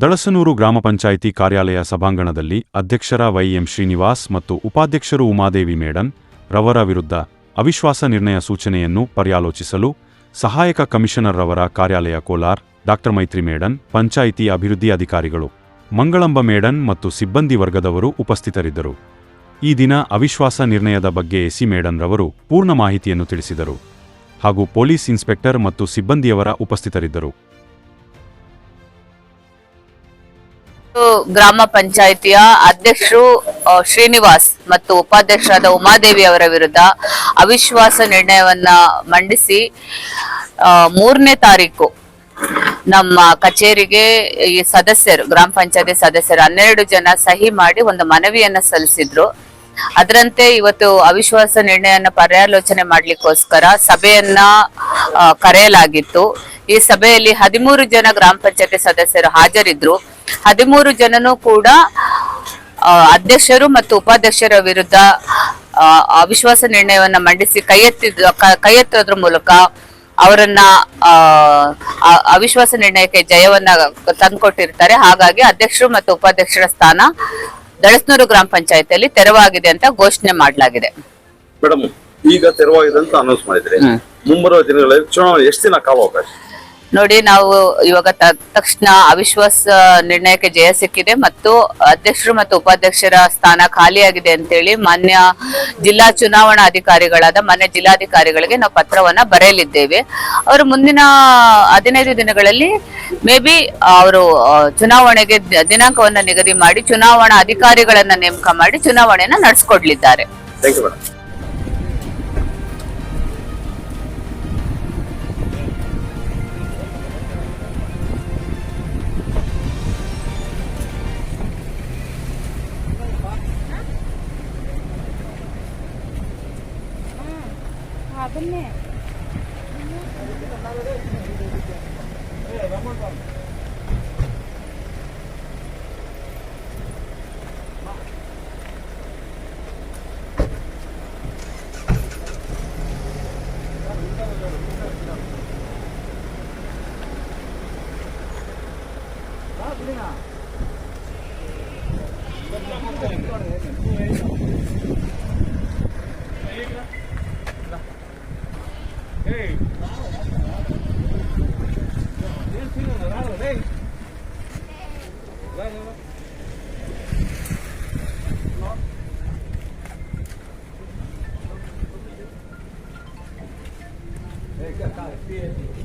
ದಳಸನೂರು ಗ್ರಾಮ ಪಂಚಾಯಿತಿ ಕಾರ್ಯಾಲಯ ಸಭಾಂಗಣದಲ್ಲಿ ಅಧ್ಯಕ್ಷರ ವೈಎಂ ಶ್ರೀನಿವಾಸ್ ಮತ್ತು ಉಪಾಧ್ಯಕ್ಷರು ಉಮಾದೇವಿ ಮೇಡನ್ ರವರ ವಿರುದ್ಧ ಅವಿಶ್ವಾಸ ನಿರ್ಣಯ ಸೂಚನೆಯನ್ನು ಪರ್ಯಾಲೋಚಿಸಲು ಸಹಾಯಕ ಕಮಿಷನರ್ ರವರ ಕಾರ್ಯಾಲಯ ಕೋಲಾರ್, ಡಾಕ್ಟರ್ ಮೈತ್ರಿ ಮೇಡನ್, ಪಂಚಾಯಿತಿ ಅಭಿವೃದ್ಧಿ ಅಧಿಕಾರಿಗಳು, ಮಂಗಳಂಬ ಮೇಡನ್ ಮತ್ತು ಸಿಬ್ಬಂದಿ ವರ್ಗದವರು ಉಪಸ್ಥಿತರಿದ್ದರು. ಈ ದಿನ ಅವಿಶ್ವಾಸ ನಿರ್ಣಯದ ಬಗ್ಗೆ ಎಸಿ ಮೇಡನ್ ರವರು ಪೂರ್ಣ ಮಾಹಿತಿಯನ್ನು ತಿಳಿಸಿದರು. ಹಾಗೂ ಪೊಲೀಸ್ ಇನ್ಸ್ಪೆಕ್ಟರ್ ಮತ್ತು ಸಿಬ್ಬಂದಿಯವರ ಉಪಸ್ಥಿತರಿದ್ದರು. ಗ್ರಾಮ ಪಂಚಾಯಿತಿಯ ಅಧ್ಯಕ್ಷರು ಶ್ರೀನಿವಾಸ್ ಮತ್ತು ಉಪಾಧ್ಯಕ್ಷರಾದ ಉಮಾದೇವಿ ಅವರ ವಿರುದ್ಧ ಅವಿಶ್ವಾಸ ನಿರ್ಣಯವನ್ನ ಮಂಡಿಸಿ ಮೂರನೇ ತಾರೀಕು ನಮ್ಮ ಕಚೇರಿಗೆ ಈ ಸದಸ್ಯರು, ಗ್ರಾಮ ಪಂಚಾಯತಿ ಸದಸ್ಯರು ಹನ್ನೆರಡು ಜನ ಸಹಿ ಮಾಡಿ ಒಂದು ಮನವಿಯನ್ನ ಸಲ್ಲಿಸಿದ್ರು. ಅದರಂತೆ ಇವತ್ತು ಅವಿಶ್ವಾಸ ನಿರ್ಣಯನ ಪರ್ಯಾಲೋಚನೆ ಮಾಡ್ಲಿಕ್ಕೋಸ್ಕರ ಸಭೆಯನ್ನ ಕರೆಯಲಾಗಿತ್ತು. ಈ ಸಭೆಯಲ್ಲಿ ಹದಿಮೂರು ಜನ ಗ್ರಾಮ ಪಂಚಾಯತಿ ಸದಸ್ಯರು ಹಾಜರಿದ್ರು. ಹದಿಮೂರು ಜನನು ಕೂಡ ಅಧ್ಯಕ್ಷರು ಮತ್ತು ಉಪಾಧ್ಯಕ್ಷರ ವಿರುದ್ಧ ಅವಿಶ್ವಾಸ ನಿರ್ಣಯವನ್ನ ಮಂಡಿಸಿ ಕೈ ಎತ್ತಿದ ಕ- ಎತ್ತೋದ್ರ ಮೂಲಕ ಅವರನ್ನ ಅವಿಶ್ವಾಸ ನಿರ್ಣಯಕ್ಕೆ ಜಯವನ್ನ ತಂದುಕೊಟ್ಟಿರ್ತಾರೆ. ಹಾಗಾಗಿ ಅಧ್ಯಕ್ಷರು ಮತ್ತು ಉಪಾಧ್ಯಕ್ಷರ ಸ್ಥಾನ ದಳಸ್ನೂರು ಗ್ರಾಮ ಪಂಚಾಯತಿಯಲ್ಲಿ ತೆರವಾಗಿದೆ ಅಂತ ಘೋಷಣೆ ಮಾಡಲಾಗಿದೆ. ಮೇಡಮ್ ಈಗ ತೆರವಾಗಿದೆ ಅಂತ ಅನೌನ್ಸ್ ಮಾಡಿದ್ರೆ. ಮುಂಬರುವ ದಿನಗಳಲ್ಲಿ ಚುನಾವಣೆ ಎಷ್ಟು ದಿನ ಕಾಲಾವಕಾಶ ನೋಡಿ, ನಾವು ಇವಾಗ ತಕ್ಷಣ ಅವಿಶ್ವಾಸ ನಿರ್ಣಯಕ್ಕೆ ಜಯ ಸಿಕ್ಕಿದೆ ಮತ್ತು ಅಧ್ಯಕ್ಷರು ಮತ್ತು ಉಪಾಧ್ಯಕ್ಷರ ಸ್ಥಾನ ಖಾಲಿಯಾಗಿದೆ ಅಂತೇಳಿ ಮಾನ್ಯ ಜಿಲ್ಲಾ ಚುನಾವಣಾ ಅಧಿಕಾರಿಗಳಾದ ಮಾನ್ಯ ಜಿಲ್ಲಾಧಿಕಾರಿಗಳಿಗೆ ನಾವು ಪತ್ರವನ್ನ ಬರೆಯಲಿದ್ದೇವೆ. ಅವರು ಮುಂದಿನ ಹದಿನೈದು ದಿನಗಳಲ್ಲಿ ಮೇ ಬಿ ಅವರು ಚುನಾವಣೆಗೆ ದಿನಾಂಕವನ್ನ ನಿಗದಿ ಮಾಡಿ ಚುನಾವಣಾ ಅಧಿಕಾರಿಗಳನ್ನ ನೇಮಕ ಮಾಡಿ ಚುನಾವಣೆಯನ್ನ ನಡೆಸ್ಕೊಡ್ಲಿದ್ದಾರೆ. 나갔네. 나 그래나. Grazie.